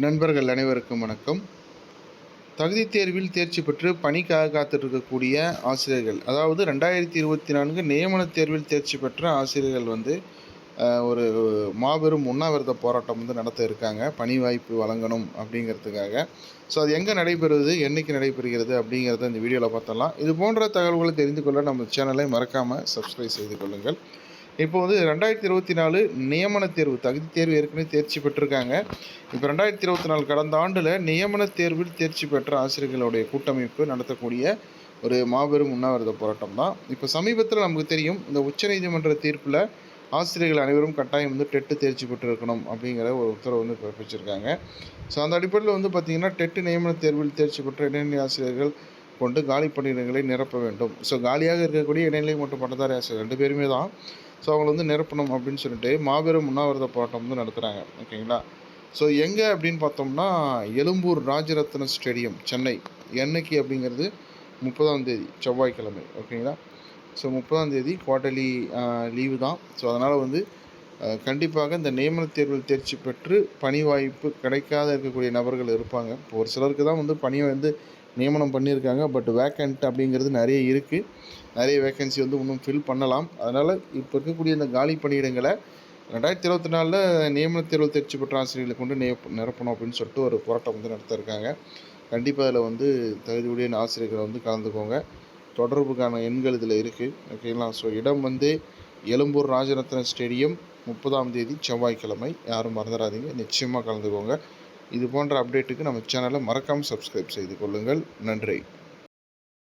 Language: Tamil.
நண்பர்கள் அனைவருக்கும் வணக்கம். தகுதி தேர்வில் தேர்ச்சி பெற்று பணிக்காக காத்துட்டு இருக்கக்கூடிய ஆசிரியர்கள் அதாவது ரெண்டாயிரத்தி இருபத்தி நான்கு நியமன தேர்வில் தேர்ச்சி பெற்ற ஆசிரியர்கள் வந்து ஒரு மாபெரும் உண்ணாவிரத போராட்டம் வந்து நடத்த இருக்காங்க. பணி வாய்ப்பு வழங்கணும் அப்படிங்கிறதுக்காக. ஸோ அது எங்கே நடைபெறுவது என்னைக்கு நடைபெறுகிறது அப்படிங்கிறத இந்த வீடியோவில் பார்த்தலாம் இது போன்ற தகவல்களை தெரிந்து கொள்ள நம்ம சேனலை மறக்காமல் சப்ஸ்கிரைப் செய்து கொள்ளுங்கள். இப்போ வந்து ரெண்டாயிரத்தி இருபத்தி நாலு நியமன தேர்வு தகுதி தேர்வு ஏற்கனவே தேர்ச்சி பெற்றிருக்காங்க. இப்போ ரெண்டாயிரத்தி இருபத்தி நாலு கடந்த ஆண்டில் நியமன தேர்வில் தேர்ச்சி பெற்ற ஆசிரியர்களுடைய கூட்டமைப்பு நடத்தக்கூடிய ஒரு மாபெரும் உண்ணாவிரத போராட்டம் தான். இப்போ சமீபத்தில் நமக்கு தெரியும் இந்த உச்சநீதிமன்ற தீர்ப்பில் ஆசிரியர்கள் அனைவரும் கட்டாயம் வந்து டெட்டு தேர்ச்சி பெற்றிருக்கணும் அப்படிங்கிற ஒரு உத்தரவு வந்து பிறப்பிச்சிருக்காங்க. ஸோ அந்த அடிப்படையில் வந்து பார்த்திங்கன்னா டெட்டு நியமன தேர்வில் தேர்ச்சி பெற்ற இடைநிலை ஆசிரியர்கள் கொண்டு காலி பணியிடங்களை நிரப்ப வேண்டும். ஸோ காலியாக இருக்கக்கூடிய இடைநிலை மற்றும் பட்டதாரி ஆசிரியர் ரெண்டு பேருமே தான். ஸோ அவங்கள வந்து நிரப்பணும் அப்படின்னு சொல்லிட்டு மாபெரும் உண்ணாவிரத போராட்டம் வந்து நடத்துகிறாங்க ஓகேங்களா? ஸோ எங்கே அப்படின்னு பார்த்தோம்னா எழும்பூர் ராஜரத்ன ஸ்டேடியம் சென்னை. என்னைக்கு அப்படிங்கிறது முப்பதாம் தேதி செவ்வாய்க்கிழமை. ஓகேங்களா? ஸோ முப்பதாம் தேதி குவார்டர்லி லீவு தான். ஸோ அதனால் வந்து கண்டிப்பாக இந்த நியமன தேர்வில் தேர்ச்சி பெற்று பணி வாய்ப்பு கிடைக்காத இருக்கக்கூடிய நபர்கள் இருப்பாங்க. இப்போ ஒரு சிலருக்கு தான் வந்து பணியை வந்து நியமனம் பண்ணியிருக்காங்க. பட் வேக்கண்ட் அப்படிங்கிறது நிறைய இருக்குது நிறைய வேக்கன்சி வந்து இன்னும் ஃபில் பண்ணலாம். அதனால் இப்போ இருக்கக்கூடிய இந்த காலி பணியிடங்களை ரெண்டாயிரத்தி இருபத்தி நாலில் நியமன தேர்வு தேர்ச்சி பெற்ற ஆசிரியர்களை கொண்டு நிய- நிரப்பணும் அப்படின்னு சொல்லிட்டு ஒரு போராட்டம் வந்து நடத்தியிருக்காங்க கண்டிப்பாக அதில் வந்து தகுதியுடைய ஆசிரியர்களை வந்து கலந்துக்கோங்க. தொடர்புக்கான எண்கள் இதில் இருக்குது ஓகேங்களா ஸோ இடம் வந்து எழும்பூர் ராஜரத்ன ஸ்டேடியம் முப்பதாம் தேதி செவ்வாய்க்கிழமை. யாரும் மறந்துடாதீங்க நிச்சயமாக கலந்துக்கோங்க. இது போன்ற அப்டேட்டுக்கு நம்ம சேனலை மறக்காமல் சப்ஸ்கிரைப் செய்து கொள்ளுங்கள். நன்றி.